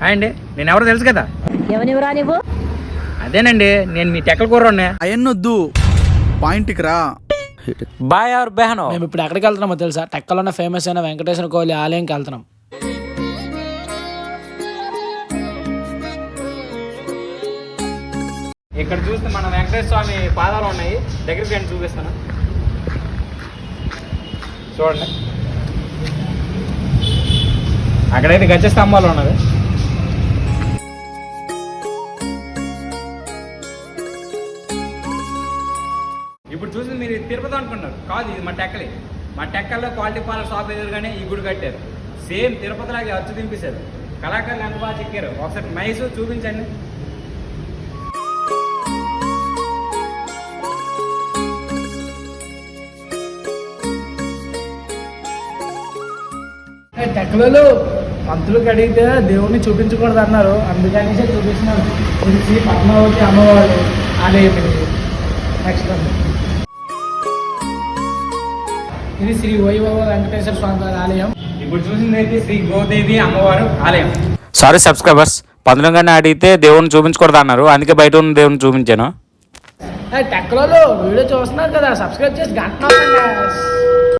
Hi అండి. నేను ఎవరో తెలుసు కదా? నువ్వు అదేనండి నేను మీ టెక్కల కూర్రోడ్నే అయన్నొద్దు. పాయింట్కి రా. బాయ్ ఎవరు బెహనో. మేము ఇప్పుడు ఎక్కడికి వెళ్తున్నామో తెలుసా? టెక్కలో ఉన్న ఫేమస్ అయిన వెంకటేశ్వర కోహ్లీ ఆలయంకి వెళ్తున్నాం. ఇక్కడ చూస్తే మన వెంకటేశ్వర స్వామి పాదాలు ఉన్నాయి. దగ్గరికి నేను చూపిస్తాను. చూడండి. అక్కడైతే గచ్చ స్తంభాలు ఉన్నది ఇప్పుడు చూసి మీరు తిరుపతి అనుకున్నారు కాదు ఇది మా టెక్కలే. మా టెక్కల్లో క్వాలిటీ పాల షాప్ ఎదురుగానే ఈ గుడి కట్టారు. సేమ్ తిరుపతిలాగే అచ్చు దింపేశారు. కళాకారులు ఎంత బాగా చెక్కారు. ఒకసారి మైసూర్ చూపించండి. టెక్కలలో పంతులకు అడిగితే దేవుణ్ణి చూపించకూడదు అన్నారు. అందుకని చూపించినారు. ఇది పద్మావతి అమ్మవారు ఆలయం నెక్స్ట్ ఇది శ్రీ వైభవ వెంకటేశ్వర స్వామి వారి ఆలయం. ఇప్పుడు చూసింది అయితే శ్రీ గోదేవి అమ్మవారు ఆలయం. సారీ సబ్స్క్రైబర్స్ పందులంగానే అడిగితే దేవుని చూపించకూడదు అన్నారు. అందుకే బయట ఉన్న దేవుని చూపించాను. టెక్కలలో వీడియో చూస్తున్నారు కదా. సబ్స్క్రైబ్ చేసి గంట నొక్కండి.